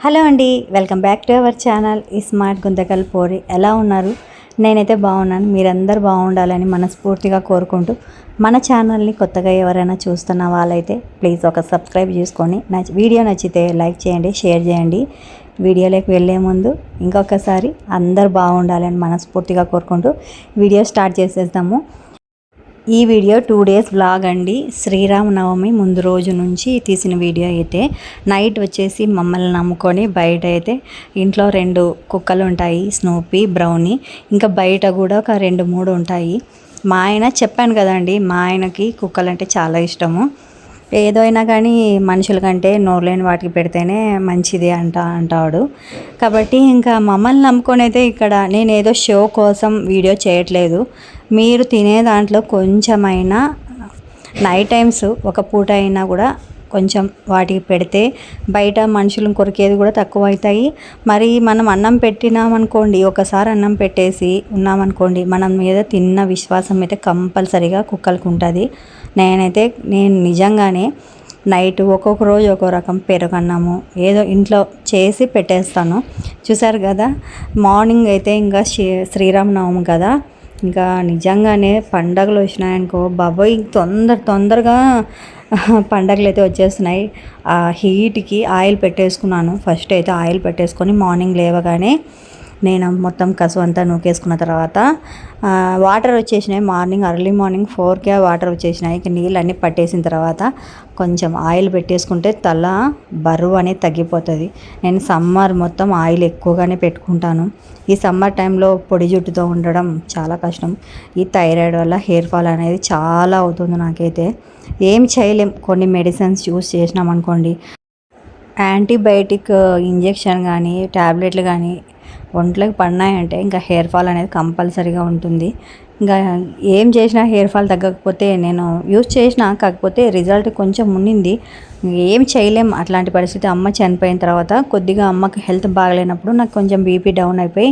Hello అండి welcome back to our channel. ఈ smart Guntakal పోరి ఎలా ఉన్నారు? నేనైతే బాగున్నాను. మీరందరూ బాగుండాలని మనస్ఫూర్తిగా కోరుకుంటూ మన ఛానల్ని కొత్తగా ఎవరైనా చూస్తున్న వాళ్ళైతే ప్లీజ్ ఒక సబ్స్క్రైబ్ చేసుకొని నా వీడియో నచ్చితే లైక్ చేయండి షేర్ చేయండి. వీడియోలోకి వెళ్ళే ముందు ఇంకొకసారి అందరు బాగుండాలని మనస్ఫూర్తిగా కోరుకుంటూ వీడియో స్టార్ట్ చేసేద్దాము. ఈ వీడియో టూ డేస్ వ్లాగ్ అండి. శ్రీరామనవమి ముందు రోజు నుంచి తీసిన వీడియో అయితే. నైట్ వచ్చేసి మమ్మల్ని నమ్ముకొని బయట అయితే ఇంట్లో రెండు కుక్కలు ఉంటాయి స్నూపీ బ్రౌనీ ఇంకా బయట కూడా ఒక రెండు మూడు ఉంటాయి. మా ఆయన చెప్పాను కదండి మా ఆయనకి కుక్కలంటే చాలా ఇష్టము. ఏదైనా కానీ మనుషుల కంటే నోరులేని వాటికి పెడితేనే మంచిది అంట అంటాడు. కాబట్టి ఇంకా మమ్మల్ని నమ్ముకొని అయితే ఇక్కడ నేను ఏదో షో కోసం వీడియో చేయట్లేదు. మీరు తినే దాంట్లో కొంచెమైనా నైట్ టైమ్స్ ఒక పూట అయినా కూడా కొంచెం వాటికి పెడితే బయట మనుషులను కొరికేది కూడా తక్కువ అవుతాయి మరి మనం అన్నం పెట్టినామనుకోండి ఒకసారి అన్నం పెట్టేసి ఉన్నామనుకోండి మనం మీద తిన్న విశ్వాసం అయితే కంపల్సరీగా కుక్కలకు ఉంటుంది. నేనైతే నేను నిజంగానే నైట్ ఒక్కొక్క రోజు ఒక్కో రకం పెరుగన్నము ఏదో ఇంట్లో చేసి పెట్టేస్తాను. చూసారు కదా మార్నింగ్ అయితే ఇంకా శ్రీరామనవమి కదా ఇంకా నిజంగానే పండగలు వచ్చినాయనుకో బాబోయ్ తొందర తొందరగా పండగలు అయితే వచ్చేస్తున్నాయి. ఆ హీట్కి ఆయిల్ పెట్టేసుకున్నాను. ఫస్ట్ అయితే ఆయిల్ పెట్టేసుకొని మార్నింగ్ లేవగానే నేను మొత్తం కసు అంతా నూకేసుకున్న తర్వాత వాటర్ వచ్చేసినాయి. మార్నింగ్ అర్లీ మార్నింగ్ ఫోర్కే వాటర్ వచ్చేసినాయి. ఇక నీళ్ళు అన్నీ పట్టేసిన తర్వాత కొంచెం ఆయిల్ పెట్టేసుకుంటే తల బరువు అనేది తగ్గిపోతుంది. నేను సమ్మర్ మొత్తం ఆయిల్ ఎక్కువగానే పెట్టుకుంటాను. ఈ సమ్మర్ టైంలో పొడి జుట్టుతో ఉండడం చాలా కష్టం. ఈ థైరాయిడ్ వల్ల హెయిర్ ఫాల్ అనేది చాలా అవుతుంది నాకైతే. ఏం చేయలేం. కొన్ని మెడిసిన్స్ యూస్ చేసినాం అనుకోండి. యాంటీబయాటిక్ ఇంజెక్షన్ కానీ ట్యాబ్లెట్లు కానీ ఒంట్లోకి పడినాయంటే ఇంకా హెయిర్ ఫాల్ అనేది కంపల్సరీగా ఉంటుంది. ఇంకా ఏం చేసినా హెయిర్ ఫాల్ తగ్గకపోతే నేను యూజ్ చేసినా కాకపోతే రిజల్ట్ కొంచెం ఉండింది ఏం చేయలేం అట్లాంటి పరిస్థితి. అమ్మ చనిపోయిన తర్వాత కొద్దిగా అమ్మకి హెల్త్ బాగలేనప్పుడు నాకు కొంచెం బీపీ డౌన్ అయిపోయి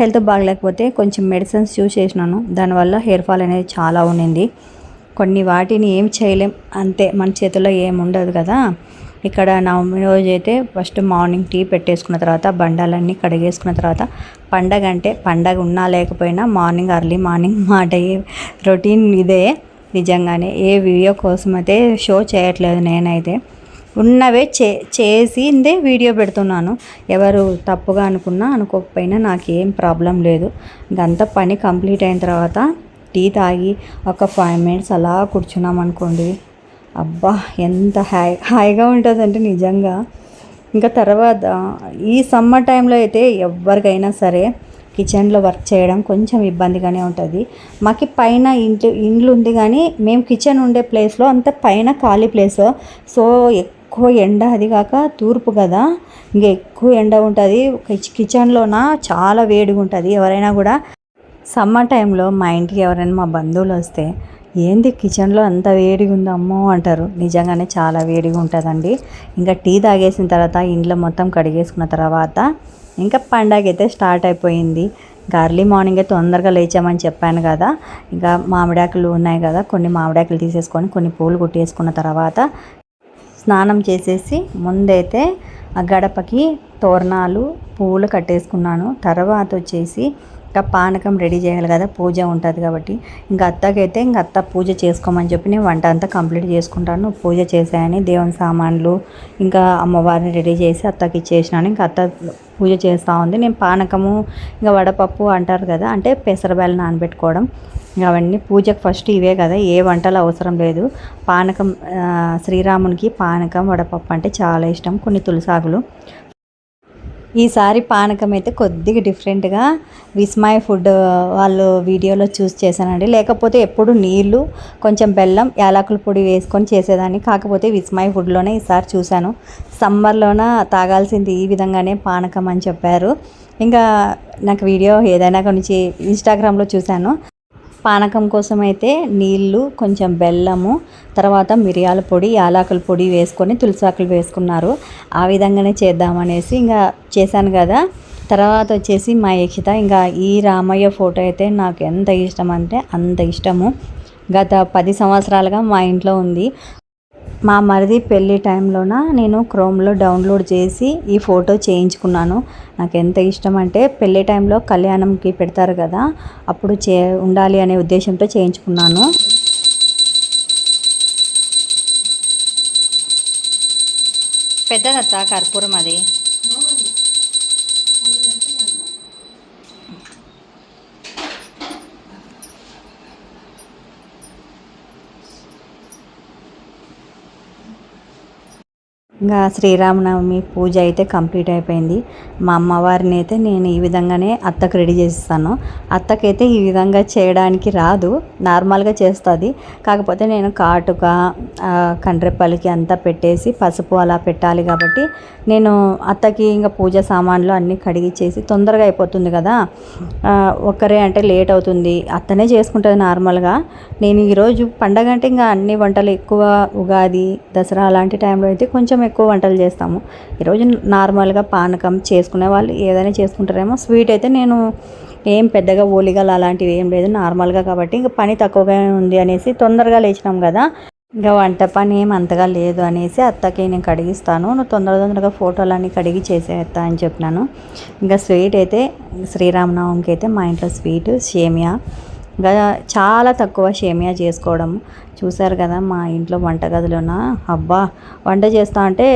హెల్త్ బాగలేకపోతే కొంచెం మెడిసిన్స్ యూజ్ చేసినాను. దానివల్ల హెయిర్ ఫాల్ అనేది చాలా ఉండింది కొన్ని వాటిని ఏం చేయలేం. అంతే మన చేతిలో ఏం ఉండదు కదా. ఇక్కడ నవమి రోజు అయితే ఫస్ట్ మార్నింగ్ టీ పెట్టేసుకున్న తర్వాత బండాలన్నీ కడిగేసుకున్న తర్వాత పండగ అంటే పండగ ఉన్నా లేకపోయినా మార్నింగ్ అర్లీ మార్నింగ్ మా డే రొటీన్ ఇదే. నిజంగానే ఏ వీడియో కోసం అయితే షో చేయట్లేదు నేనైతే. ఉన్నవే చే చేసిందే వీడియో పెడుతున్నాను. ఎవరు తప్పుగా అనుకున్నా అనుకోకపోయినా నాకేం ప్రాబ్లం లేదు. ఇంకంతా పని కంప్లీట్ అయిన తర్వాత టీ తాగి ఒక ఫైవ్ మినిట్స్ అలా కూర్చున్నాం అనుకోండి అబ్బా ఎంత హాయ్ హాయిగా ఉంటుందంటే నిజంగా. ఇంకా తర్వాత ఈ సమ్మర్ టైంలో అయితే ఎవరికైనా సరే కిచెన్లో వర్క్ చేయడం కొంచెం ఇబ్బందిగానే ఉంటుంది. మాకు పైన ఇంటి ఇండ్లు ఉంది కానీ మేము కిచెన్ ఉండే ప్లేస్లో అంత పైన ఖాళీ ప్లేస్. సో ఎక్కువ ఎండ అది కాక తూర్పు కదా. ఇంకా ఎక్కువ ఎండ ఉంటుంది. కిచెన్లోన చాలా వేడిగా ఉంటుంది ఎవరైనా కూడా సమ్మర్ టైంలో మా ఇంటికి ఎవరైనా మా బంధువులు వస్తే ఏంది కిచెన్లో అంత వేడిగా ఉంది అమ్మో అంటారు. నిజంగానే చాలా వేడిగా ఉంటుందండి. ఇంకా టీ తాగేసిన తర్వాత ఇంట్లో మొత్తం కడిగేసుకున్న తర్వాత ఇంకా పండగ అయితే స్టార్ట్ అయిపోయింది. ఇంకా అర్లీ మార్నింగే తొందరగా లేచామని చెప్పాను కదా. ఇంకా మామిడాకులు ఉన్నాయి కదా కొన్ని మామిడాకులు తీసేసుకొని కొన్ని పూలు కుట్టేసుకున్న తర్వాత స్నానం చేసేసి ముందైతే ఆ గడపకి తోరణాలు పూలు కట్టేసుకున్నాను. తర్వాత వచ్చేసి ఇంకా పానకం రెడీ చేయాలి కదా పూజ ఉంటుంది కాబట్టి. ఇంకా అత్తకైతే ఇంకా అత్త పూజ చేసుకోమని చెప్పి నేను వంట అంతా కంప్లీట్ చేసుకుంటాను. పూజ చేశాయని దేవుని సామాన్లు ఇంకా అమ్మవారిని రెడీ చేసి అత్తకి ఇచ్చేసినాను. ఇంకా అత్త పూజ చేస్తూ ఉంది. నేను పానకము ఇంకా వడపప్పు అంటారు కదా అంటే పెసరబేలు నానబెట్టుకోవడం. అవన్నీ పూజకు ఫస్ట్ ఇవే కదా ఏ వంటలు అవసరం లేదు. పానకం శ్రీరామునికి పానకం వడపప్పు అంటే చాలా ఇష్టం. కొన్ని తులసాకులు. ఈసారి పానకం అయితే కొద్దిగా డిఫరెంట్గా విస్మయ ఫుడ్ వాళ్ళు వీడియోలో చూస్ చేశానండి. లేకపోతే ఎప్పుడు నీళ్ళు కొంచెం బెల్లం యాలకుల పొడి వేసుకొని చేసేదాన్ని. కాకపోతే విస్మయ ఫుడ్లోనే ఈసారి చూశాను. సమ్మర్లోన తాగాల్సింది ఈ విధంగానే పానకం అని చెప్పారు. ఇంకా నాకు వీడియో ఏదైనా కొంచెం ఇన్స్టాగ్రామ్లో చూశాను. పానకం కోసం అయితే నీళ్ళు కొంచెం బెల్లము తర్వాత మిరియాల పొడి యాలకుల పొడి వేసుకొని తులసాకులు వేసుకున్నారు. ఆ విధంగానే చేద్దామనేసి ఇంకా చేశాను కదా. తర్వాత వచ్చేసి మా యక్షిత ఇంకా ఈ రామయ్య ఫోటో అయితే నాకు ఎంత ఇష్టం అంటే అంత ఇష్టము. గత పది సంవత్సరాలుగా మా ఇంట్లో ఉంది. మా మరిది పెళ్ళి టైంలోన నేను క్రోమ్లో డౌన్లోడ్ చేసి ఈ ఫోటో చేయించుకున్నాను. నాకు ఎంత ఇష్టం అంటే పెళ్ళి టైంలో కళ్యాణంకి పెడతారు కదా అప్పుడు చే ఉండాలి అనే ఉద్దేశంతో చేయించుకున్నాను. పెద్దదత్త కర్పూరం అది. ఇంకా శ్రీరామనవమి పూజ అయితే కంప్లీట్ అయిపోయింది. మా అమ్మవారిని అయితే నేను ఈ విధంగానే అత్తకు రెడీ చేస్తాను అత్తకైతే ఈ విధంగా చేయడానికి రాదు నార్మల్గా చేస్తుంది. కాకపోతే నేను కాటుక కండ్రెప్పలకి అంతా పెట్టేసి పసుపు అలా పెట్టాలి కాబట్టి నేను అత్తకి ఇంకా పూజ సామాన్లు అన్నీ కడిగిచ్చేసి తొందరగా అయిపోతుంది కదా. ఒక్కరే అంటే లేట్ అవుతుంది. అత్తనే చేసుకుంటుంది నార్మల్గా. నేను ఈరోజు పండగ అంటే ఇంకా అన్ని వంటలు ఎక్కువ ఉగాది దసరా అలాంటి టైంలో అయితే కొంచెం ఎక్కువ వంటలు చేస్తాము. ఈరోజు నార్మల్గా పానకం చేసుకునే వాళ్ళు ఏదైనా చేసుకుంటారేమో స్వీట్ అయితే నేను ఏం పెద్దగా ఓలిగలు అలాంటివి ఏం లేదు నార్మల్గా కాబట్టి ఇంకా పని తక్కువగా ఉంది అనేసి తొందరగా లేచినాం కదా. ఇంకా వంట పని ఏం అంతగా లేదు అనేసి అత్తకి నేను కడిగిస్తాను. నువ్వు తొందర తొందరగా ఫోటోలన్నీ కడిగి చేసేస్తా అని చెప్పినాను. ఇంకా స్వీట్ అయితే శ్రీరామనవమికి అయితే మా ఇంట్లో స్వీట్ సేమియా చాలా తక్కువ సేమియా చేసుకోవడం. చూశారు కదా మా ఇంట్లో వంటగదిలోన? అబ్బా! వంట చేస్తా అంటే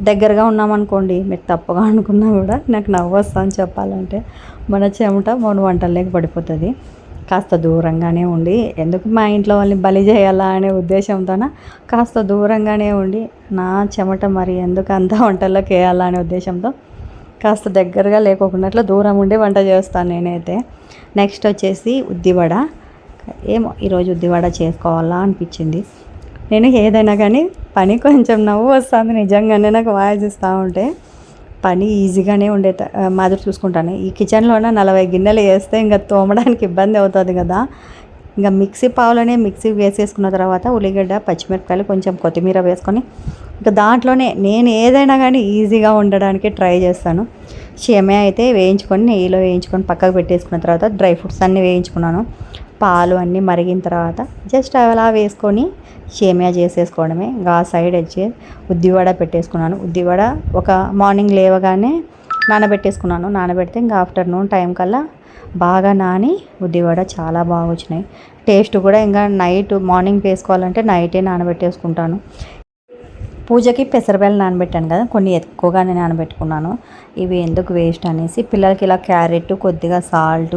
దగ్గరగా ఉన్నామనుకోండి మీరు తప్పుగా అనుకున్నా కూడా నాకు నవ్వు వస్తుందని చెప్పాలంటే మన చెమట మన వంటల్లోకి పడిపోతుంది. కాస్త దూరంగానే ఉండి ఎందుకు మా ఇంట్లో వాళ్ళని బలి చేయాలా అనే ఉద్దేశంతోన? కాస్త దూరంగానే ఉండి నా చెమట మరి ఎందుకు అంత వంటల్లోకి వేయాలా అనే ఉద్దేశంతో కాస్త దగ్గరగా లేకోకుండా అట్లా దూరం ఉండి వంట చేస్తాను నేనైతే. నెక్స్ట్ వచ్చేసి ఉద్దివడ. ఏమో ఈరోజు ఉద్దివడ చేసుకోవాలా అనిపించింది. నేను ఏదైనా కానీ పని కొంచెం నవ్వు వస్తుంది నిజంగానే నాకు వాయిస్ ఇస్తూ ఉంటే. పని ఈజీగానే ఉండే మాదిరి చూసుకుంటాను. ఈ కిచెన్లోనే నలభై గిన్నెలు వేస్తే ఇంకా తోమడానికి ఇబ్బంది అవుతుంది కదా. ఇంకా మిక్సీ పావులోనే మిక్సీ వేసేసుకున్న తర్వాత ఉల్లిగడ్డ పచ్చిమిరపకాయలు కొంచెం కొత్తిమీర వేసుకొని ఇంకా దాంట్లోనే నేను ఏదైనా కానీ ఈజీగా ఉండడానికి ట్రై చేస్తాను. షేమియా అయితే వేయించుకొని నెయ్యిలో వేయించుకొని పక్కకు పెట్టేసుకున్న తర్వాత డ్రై ఫ్రూట్స్ అన్నీ వేయించుకున్నాను. పాలు అన్నీ మరిగిన తర్వాత జస్ట్ అలా వేసుకొని షేమియా చేసేసుకోవడమే. ఇంకా ఆ సైడ్ వచ్చి ఉద్దివడ పెట్టేసుకున్నాను. ఉద్దివడ ఒక మార్నింగ్ లేవగానే నానబెట్టేసుకున్నాను. నానబెడితే ఇంకా ఆఫ్టర్నూన్ టైం కల్లా బాగా నాని ఉద్దివడ చాలా బాగా వచ్చినాయి టేస్ట్ కూడా ఇంకా నైట్ మార్నింగ్ వేసుకోవాలంటే నైటే నానబెట్టేసుకుంటాను. పూజకి పెసరబెల్లు నానబెట్టాను కదా కొన్ని ఎక్కువగానే నానబెట్టుకున్నాను. ఇవి ఎందుకు వేస్ట్ అనేసి పిల్లలకి ఇలా క్యారెట్ కొద్దిగా సాల్ట్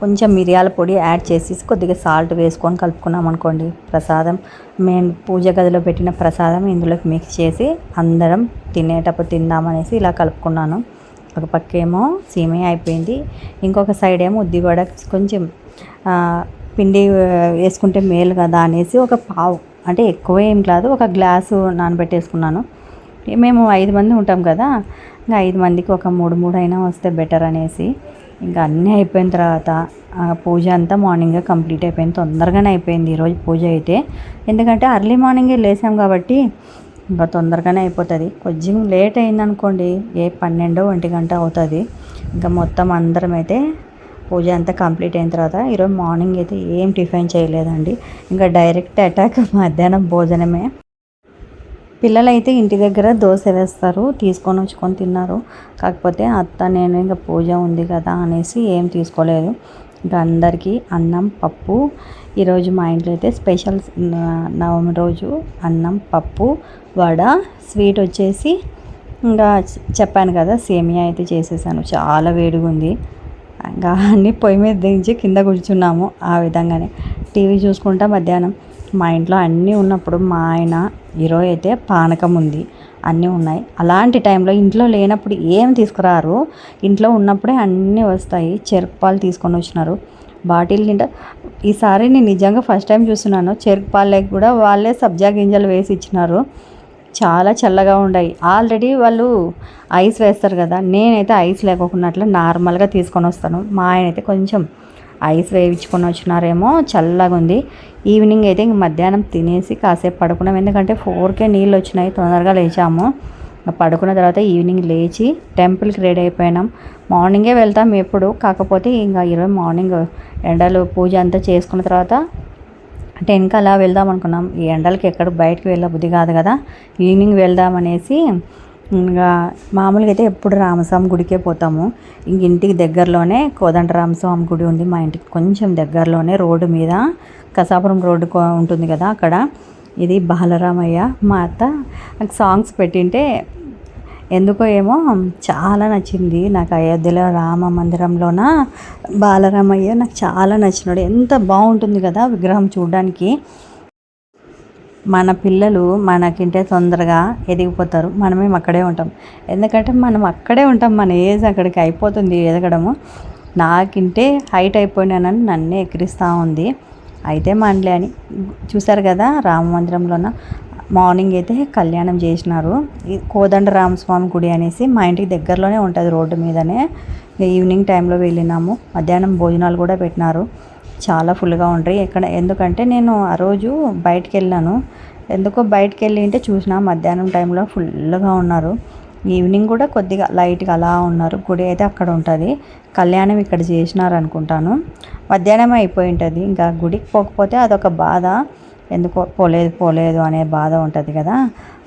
కొంచెం మిరియాల పొడి యాడ్ చేసేసి కొద్దిగా సాల్ట్ వేసుకొని కలుపుకున్నాం అనుకోండి. ప్రసాదం మేము పూజ గదిలో పెట్టిన ప్రసాదం ఇందులోకి మిక్స్ చేసి అందరం తినేటప్పుడు తిందామనేసి ఇలా కలుపుకున్నాను. ఒక పక్క ఏమో సీమే అయిపోయింది. ఇంకొక సైడ్ ఏమో ఉద్ది కూడా కొంచెం పిండి వేసుకుంటే మేలు కదా అనేసి ఒక పావు. అంటే ఎక్కువ ఏం కాదు ఒక గ్లాసు నానబెట్టేసుకున్నాను. మేము ఐదు మంది ఉంటాం కదా ఇంకా ఐదు మందికి ఒక మూడు మూడు అయినా వస్తే బెటర్ అనేసి. ఇంకా అన్నీ అయిపోయిన తర్వాత ఆ, పూజ అంతా మార్నింగ్ కంప్లీట్ అయిపోయింది. తొందరగానే అయిపోయింది ఈరోజు పూజ అయితే. ఎందుకంటే అర్లీ మార్నింగే లేసాం కాబట్టి ఇంకా తొందరగానే అయిపోతుంది. కొంచెం లేట్ అయిందనుకోండి ఏ పన్నెండో ఒంటి గంట అవుతుంది. ఇంకా మొత్తం అందరం అయితే పూజ అంతా కంప్లీట్ అయిన తర్వాత ఈరోజు మార్నింగ్ అయితే ఏం టిఫిన్ చేయలేదండి. ఇంకా డైరెక్ట్ అటాక్ మధ్యాహ్నం భోజనమే. పిల్లలైతే ఇంటి దగ్గర దోశ వేస్తారు తీసుకొని వచ్చుకొని తిన్నారు. కాకపోతే అత్త నేను ఇంకా పూజ ఉంది కదా అనేసి ఏం తీసుకోలేదు. ఇంకా అందరికీ అన్నం పప్పు. ఈరోజు మా ఇంట్లో అయితే స్పెషల్ నవమి రోజు అన్నం పప్పు వడ స్వీట్ వచ్చేసి ఇంకా చెప్పాను కదా సేమియా అయితే చేసేసాను. చాలా వేడిగా ఉంది. ఇంకా అన్నీ పొయ్యి మీద దించి కింద కూర్చున్నాము ఆ విధంగానే. టీవీ చూసుకుంటా మధ్యాహ్నం. మా ఇంట్లో అన్నీ ఉన్నప్పుడు మా ఆయన ఈరోజు అయితే పానకం ఉంది. అన్నీ ఉన్నాయి. అలాంటి టైంలో ఇంట్లో లేనప్పుడు ఏం తీసుకురారు? ఇంట్లో ఉన్నప్పుడే అన్నీ వస్తాయి. చెరుకు పాలు తీసుకొని వచ్చినారు. బాటిల్ నిండా ఈసారి నేను నిజంగా ఫస్ట్ టైం చూస్తున్నాను. చెరుకు పాలకి కూడా వాళ్ళే సబ్జా గింజలు వేసి ఇచ్చినారు. చాలా చల్లగా ఉన్నాయి ఆల్రెడీ వాళ్ళు ఐస్ వేస్తారు కదా. నేనైతే ఐస్ లేకోకున్నట్లు నార్మల్గా తీసుకొని వస్తాను. మా ఆయన అయితే కొంచెం ఐస్ వేయించుకొని వచ్చినారేమో చల్లగా ఉంది. ఈవినింగ్ అయితే ఇంక మధ్యాహ్నం తినేసి కాసేపు పడుకున్నాం. ఎందుకంటే ఫోర్కే నీళ్ళు వచ్చినాయి. తొందరగా లేచాము. పడుకున్న తర్వాత ఈవినింగ్ లేచి టెంపుల్కి రెడీ అయిపోయినాం. మార్నింగే వెళ్తాం ఎప్పుడు. కాకపోతే ఇంకా ఈరోజు మార్నింగ్ ఎండలు పూజ అంతా చేసుకున్న తర్వాత టెన్కి అలా వెళ్దాం అనుకున్నాం. ఈ ఎండలకి ఎక్కడ బయటకు వెళ్ళ బుద్ధి కాదు కదా. ఈవినింగ్ వెళ్దాం అనేసి ఇంకా మామూలుగా అయితే ఎప్పుడు రామస్వామి గుడికే పోతాము. ఇంక ఇంటికి దగ్గరలోనే కోదండ రామస్వామి గుడి ఉంది. మా ఇంటికి కొంచెం దగ్గరలోనే రోడ్డు మీద కసాపురం రోడ్డు ఉంటుంది కదా అక్కడ. ఇది బాలరామయ్య మా అత్త నాకు సాంగ్స్ పెట్టింటే ఎందుకో ఏమో చాలా నచ్చింది. నాకు అయోధ్యలో రామ మందిరంలోన బాలరామయ్య నాకు చాలా నచ్చినాడు. ఎంత బాగుంటుంది కదా విగ్రహం చూడడానికి. మన పిల్లలు మనకింటే తొందరగా ఎదిగిపోతారు. మనమే అక్కడే ఉంటాం. ఎందుకంటే మనం అక్కడే ఉంటాం. మన ఏజ్ అక్కడికి అయిపోతుంది ఎదగడము. నాకింటే హైట్ అయిపోయినానని నన్నే ఎక్కిరిస్తూ ఉంది. అయితే మనలే అని చూసారు కదా రామ మందిరంలోన. మార్నింగ్ అయితే కళ్యాణం చేసినారు. కోదండ రామస్వామి గుడి అనేసి మా ఇంటికి దగ్గరలోనే ఉంటుంది రోడ్డు మీదనే. ఈవినింగ్ టైంలో వెళ్ళినాము. మధ్యాహ్నం భోజనాలు కూడా పెట్టినారు. చాలా ఫుల్గా ఉంటాయి ఎక్కడ ఎందుకంటే నేను ఆ రోజు బయటికి వెళ్ళాను ఎందుకో బయటికి వెళ్ళి ఉంటే చూసిన మధ్యాహ్నం టైంలో ఫుల్గా ఉన్నారు. ఈవినింగ్ కూడా కొద్దిగా లైట్గా అలా ఉన్నారు. గుడి అయితే అక్కడ ఉంటుంది. కళ్యాణం ఇక్కడ చేసినారు అనుకుంటాను మధ్యాహ్నం అయిపోయి ఉంటుంది ఇంకా గుడికి పోకపోతే అదొక బాధ. ఎందుకో పోలేదు పోలేదు అనే బాధ ఉంటుంది కదా.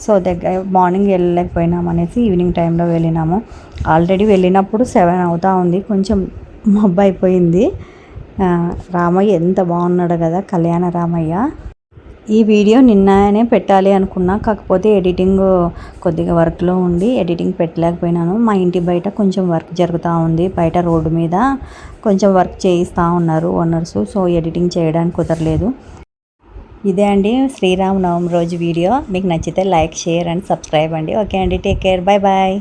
సో దగ్గర మార్నింగ్ వెళ్ళలేకపోయినాం అనేసి ఈవినింగ్ టైంలో వెళ్ళినాము. ఆల్రెడీ వెళ్ళినప్పుడు సెవెన్ అవుతా ఉంది. కొంచెం మబ్బు అయిపోయింది రామయ్య ఎంత బాగున్నాడు కదా కళ్యాణ రామయ్య. ఈ వీడియో నిన్ననే పెట్టాలి అనుకున్నా కాకపోతే ఎడిటింగ్ కొద్దిగా వర్క్లో ఉండి ఎడిటింగ్ పెట్టలేకపోయినాను. మా ఇంటి బయట కొంచెం వర్క్ జరుగుతూ ఉంది బయట రోడ్డు మీద కొంచెం వర్క్ చేయిస్తూ ఉన్నారు ఓనర్స్ సో ఎడిటింగ్ చేయడానికి కుదరలేదు. ఇదే అండి శ్రీరామనవమి రోజు వీడియో. మీకు నచ్చితే లైక్ షేర్ అండ్ సబ్స్క్రైబ్ అండి. ఓకే అండి టేక్ కేర్ బాయ్ బాయ్.